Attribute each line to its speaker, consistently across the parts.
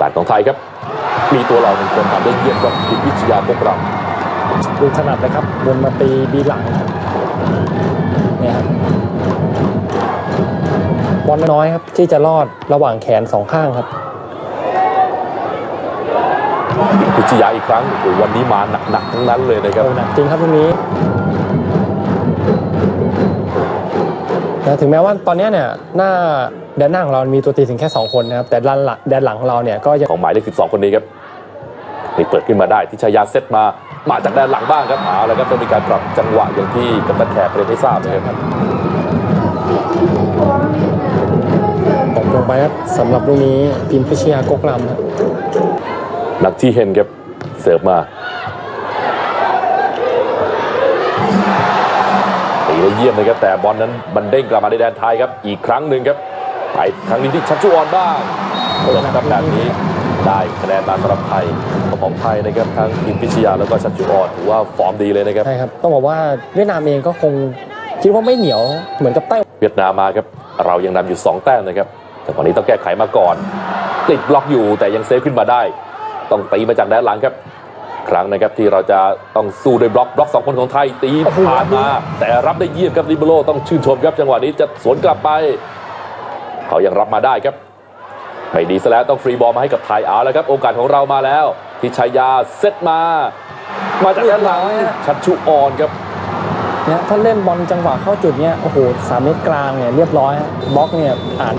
Speaker 1: กาสของไทยครับ มีตัวเราหนึ่งคนทำได้เยี่ยมกับพิมพิชยาพวกเรา
Speaker 2: ดูถนัดเลยครับบนมาตีบีหลังครับเนี่ยครับบอลน้อยครับที่จะรอดระหว่างแขนสองข้างครับ
Speaker 1: พิชยาอีกครั้งโอ้โหวันนี้มาหนักๆทั้งนั้นเลยนะครับ
Speaker 2: โอ้หนักจริงครับตรงนี้นะถึงแม้ว่าตอนเนี้ยเนี่ยหน้า แดนหน้าของเรามีตัวตีถึงแค่ 2 คนนะครับ แต่ด้านหลังแดนหลังของเราเนี่ยก็ยัง
Speaker 1: ของหมายเลข12 คนนี้ครับนี่เปิดขึ้นมาได้ที่ชายาเซตมามาจากด้านหลังบ้างครับเอาแล้วครับต้องมีการปรับจังหวะอย่างที่กัปตันแขกเรียนให้ทราบนะครับ
Speaker 2: ตกลงไปครับสำหรับลูกนี้พิมพิชยากกลำครับ
Speaker 1: นักที่เฮนครับเสิร์ฟมาตีได้เยี่ยมเลยครับแต่บอลนั้นมันเด้งกลับมาในแดนไทยครับอีกครั้งหนึ่งครับ ไปครั้งนี้ที่ชัชชุออนบ้างจบครับแบบนี้ได้คะแนนมาสำหรับไทยของไทยนะครับทั้งพิมพิชยาแล้วก็ชัชชุออนถือว่าฟอร์มดีเลยนะครับ
Speaker 2: ใช่ครับต้องบอกว่าเวียดนามเองก็คงคิดว่าไม่เหนียวเหมือนกับไต้หวัน
Speaker 1: เวียดนามมาครับเรายังนำอยู่ 2 แต้มนะครับแต่ตอนนี้ต้องแก้ไขมาก่อน ติดบล็อกอยู่แต่ยังเซฟขึ้นมาได้ ต้องตีมาจากด้านหลังครับ ครั้งนะครับที่เราจะต้องสู้ด้วยบล็อกบล็อกสองคนของไทยตีผ่านมา แต่รับได้เยี่ยมครับลิเบโรต้องชื่นชมครับจังหวะนี้จะสวนกลับไป เขายังรับมาได้ครับไม่ดีซะแล้วต้องฟรีบอลมาให้กับไทยเอาแล้วครับ โอกาสของเรามาแล้ว ทิชยาเซตมา มาจากด้านหลังชัดชุออนครับ
Speaker 2: เนี่ยถ้าเล่นบอลจังหวะเข้าจุดเนี่ยโอ้โหสามเมตรกลางเนี่ยเรียบร้อยฮะบล็อกเนี่ยอ่าน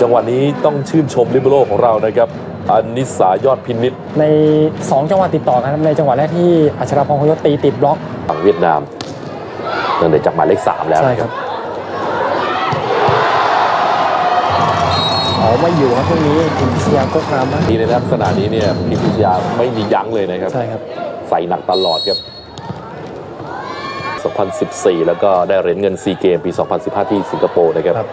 Speaker 1: จังหวะนี้ต้องชื่นชมลิเบโรของเรานะครับอนิสายอดพินิษ
Speaker 2: ใน 2 จังหวะติดต่อกันครับในจังหวะแรกที่อัชราพรพยศตีติดบล็อก
Speaker 1: ฝั่งเวียดนามนั่นเลยจากหมายเลขสามแล้ว
Speaker 2: ใช่ครับ เอาไม่อยู่ครับพวกนี้ทีมพิชยากกรำนะ
Speaker 1: นี่ในลักษณะนี้เนี่ยพิมพิชยาไม่มียั้งเลยนะครับ
Speaker 2: ใช่ครับ
Speaker 1: ใส่หนักตลอดครับ 2014 แล้วก็ได้เหรียญเงินซีเกมปี 2015 ที่สิงคโปร์นะครับ
Speaker 2: ครับ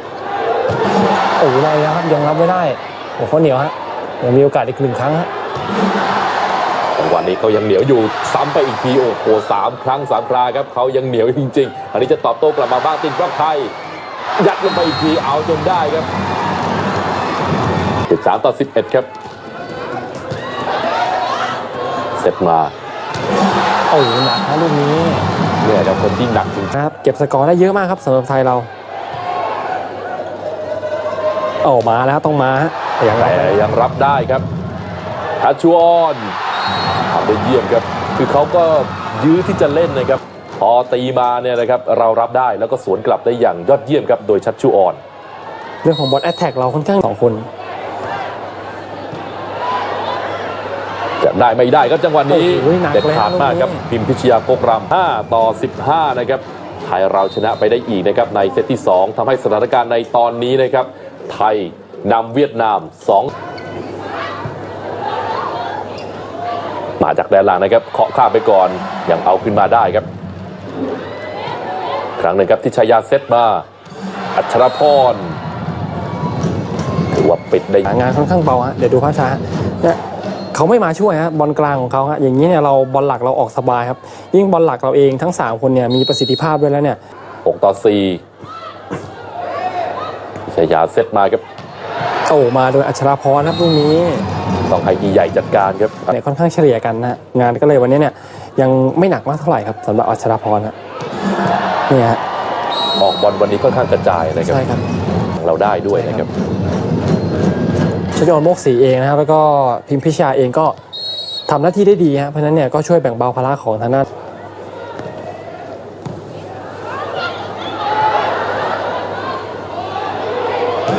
Speaker 2: โอ้โหไรแล้วครับยังรับไม่ได้โอ้โหเขาเหนียวฮะยังมีโอกาสอีกหนึ่งครั้งฮะ
Speaker 1: จังหวะนี้เขายังเหนียวอยู่ซ้ำไปอีกทีโอ้โหสามครั้งสามคราครับเขายังเหนียวจริง ๆ อันนี้จะตอบโต้กลับมาบ้างติดบล็อกไทยยัดลงไปอีกทีเอาจนได้ครับ 13 ต่อ 11 ครับ เสร็จมา
Speaker 2: โอ้โหหนักนะลูกนี้
Speaker 1: เนี่ยครับคนที่หนักจริง
Speaker 2: นะครับ เก็บสกอร์ได้เยอะมากครับสำหรับไทยเราโอ้มาแล้วต้องมาฮะแต่ยังไร
Speaker 1: แต่ยังรับได้ครับทัชชวอนทำได้เยี่ยมครับ คือเขาก็ยื้อที่จะเล่นนะครับ พอตีมาเนี่ยนะครับ เรารับได้แล้วก็สวนกลับได้อย่างยอดเยี่ยมครับ โดยชัชชูออน
Speaker 2: เรื่องของบอลแอตแทกเราค่อนข้างสองคน
Speaker 1: จะ ได้ไม่ได้ก็จังหวะนี้
Speaker 2: โอ้โหหนัก
Speaker 1: เด็ด
Speaker 2: เลย
Speaker 1: ขาดมากครับ
Speaker 2: ลูกนี้
Speaker 1: พิมพิชยาโกกรำ5ต่อ 15 นะครับ ไทยเราชนะไปได้อีกนะครับ ในเซตที่ 2ทำให้สถานการณ์ในตอนนี้นะครับ ไทยนำเวียดนาม 2 มาจากแดนหลังนะครับเคาะข้ามไปก่อนยังเอาขึ้นมาได้ครับ ครั้งหนึ่งครับที่ชายาเซตมา อัชรพรถือว่าปิดได้
Speaker 2: งานค่อนข้างเบาฮะเดี๋ยวดูภาพช้าฮะเนี่ย เขาไม่มาช่วยฮะบอลกลางของเขาฮะอย่างนี้เนี่ยเราบอลหลักเราออกสบายครับ ยิ่งบอลหลักเราเองทั้ง 3 คนเนี่ยมีประสิทธิภาพด้วยแล้วเนี่ย
Speaker 1: 6ต่อ4ชายาเซตมาครับ
Speaker 2: โอ้มาโดยอัชราพรครับลูกนี้
Speaker 1: ต้องให้พี่ใหญ่จัดการครับ
Speaker 2: เนี่ยค่อนข้างเฉลี่ยกันนะฮะงานก็เลยวันนี้เนี่ยยังไม่หนักมากเท่าไหร่ครับสำหรับอัชราพรฮะเนี่ยฮะ
Speaker 1: ออกบอลวันนี้ค่อนข้างกระจายนะครับ
Speaker 2: ใช่ครับ
Speaker 1: เราได้ด้วยนะครับ
Speaker 2: ชยอนโมกศรีเองนะครับแล้วก็พิมพิชาเองก็ทำหน้าที่ได้ดีฮะเพราะฉะนั้นเนี่ยก็ช่วยแบ่งเบาภาระของทางด้าน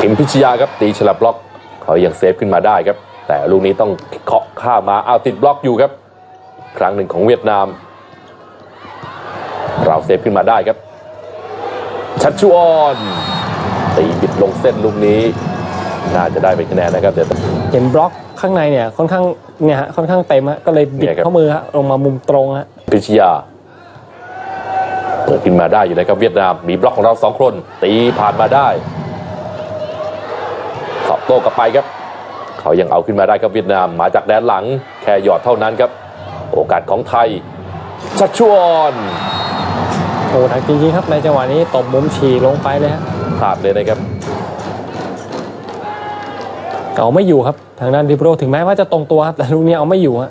Speaker 1: พิมพิชยาครับตีฉลับบล็อกเขายังเซฟขึ้นมาได้ครับ แต่ลูกนี้ต้องเคาะข้ามมาเอาติดบล็อกอยู่ครับ ครั้งหนึ่งของเวียดนาม เราเซฟขึ้นมาได้ครับ ชัดชวอนตีบิดลงเส้นลูกนี้ น่าจะได้เป็นคะแนนนะครับแต่
Speaker 2: เห็นบล็อกข้างในเนี่ยค่อนข้างเนี่ยฮะค่อนข้างเต็มฮะก็เลยบิด
Speaker 1: เนี่ยครับ
Speaker 2: เข้ามือฮะลงมามุมตรงฮะ
Speaker 1: พิชยาเปิดขึ้นมาได้อยู่นะครับเวียดนามมีบล็อกของเราสองคน ตีผ่านมาได้ตอบโต้กลับไปครับ เขายังเอาขึ้นมาได้ครับเวียดนามมาจากแดนหลัง แค่หยอดเท่านั้นครับ โอกาสของไทยชัดชวน
Speaker 2: โอ้หนักจริงๆครับในจังหวะนี้ตบมุมฉี่ลงไปเลยฮะ
Speaker 1: พลาดเลยนะครับ
Speaker 2: เอาไม่อยู่ครับ ทางด้านดิโปโรถึงแม้ว่าจะตรงตัวครับแต่ลูกนี้เอาไม่อยู่ฮะ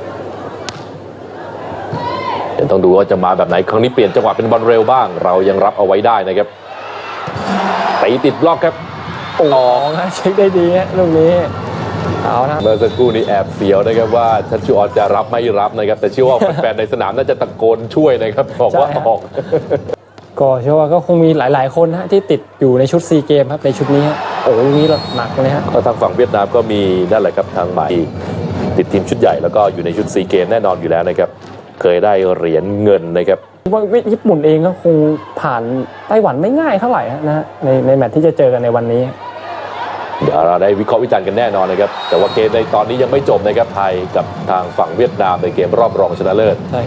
Speaker 1: เดี๋ยวต้องดูว่าจะมาแบบไหนครั้งนี้เปลี่ยนจังหวะเป็นบอลเร็วบ้าง เรายังรับเอาไว้ได้นะครับตีติดบล็อกครับออ
Speaker 2: ออกกนะเช็คได้ดีฮะลูกนี้เอานะ
Speaker 1: เมื่อสักครู่นี้แอบเสียวนะครับว่าชัชชุออนจะรับไม่รับนะครับ แต่เชื่อว่าแฟนๆในสนามน่าจะตะโกนช่วยนะครับบอกว่า
Speaker 2: ใช่ครับ
Speaker 1: ออก
Speaker 2: ก็เชื่อว่าก็คงมีหลาย ๆ คนฮะที่ติดอยู่ในชุดซีเกมครับในชุดนี้ฮะโอ้ลูกนี้หนักเลยฮะ
Speaker 1: ก็ทางฝั่งเวียดนามก็มีนั่นแหละครับทางใหม่ติดทีมชุดใหญ่แล้วก็อยู่ในชุดซีเกมแน่นอนอยู่แล้วนะครับเคยได้เหรียญเงินนะครับ
Speaker 2: ว่าญี่ปุ่นเองก็คงผ่านไต้หวันไม่ง่ายเท่าไหร่ฮะนะฮะในในแมตช์ที่จะเจอกันในวันนี้
Speaker 1: เดี๋ยวเราได้วิเคราะห์วิจารณ์กันแน่นอนนะครับ แต่ว่าเกมในตอนนี้ยังไม่จบนะครับไทยกับทางฝั่งเวียดนามในเกมรอบรองชนะเลิศ
Speaker 2: ใช่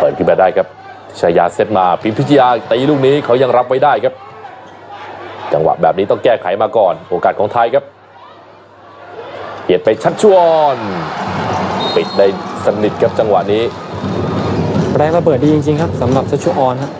Speaker 1: เปิดขึ้นมาได้ครับชายาเซตมาพิมพิชยาตีลูกนี้เขายังรับไว้ได้ครับ จังหวะแบบนี้ต้องแก้ไขมาก่อน โอกาสของไทยครับเหยียดไปชัดชวน ปิดได้สนิทครับจังหวะนี้
Speaker 2: แรงระเบิดดีจริงๆครับสำหรับชัชชวออนฮะ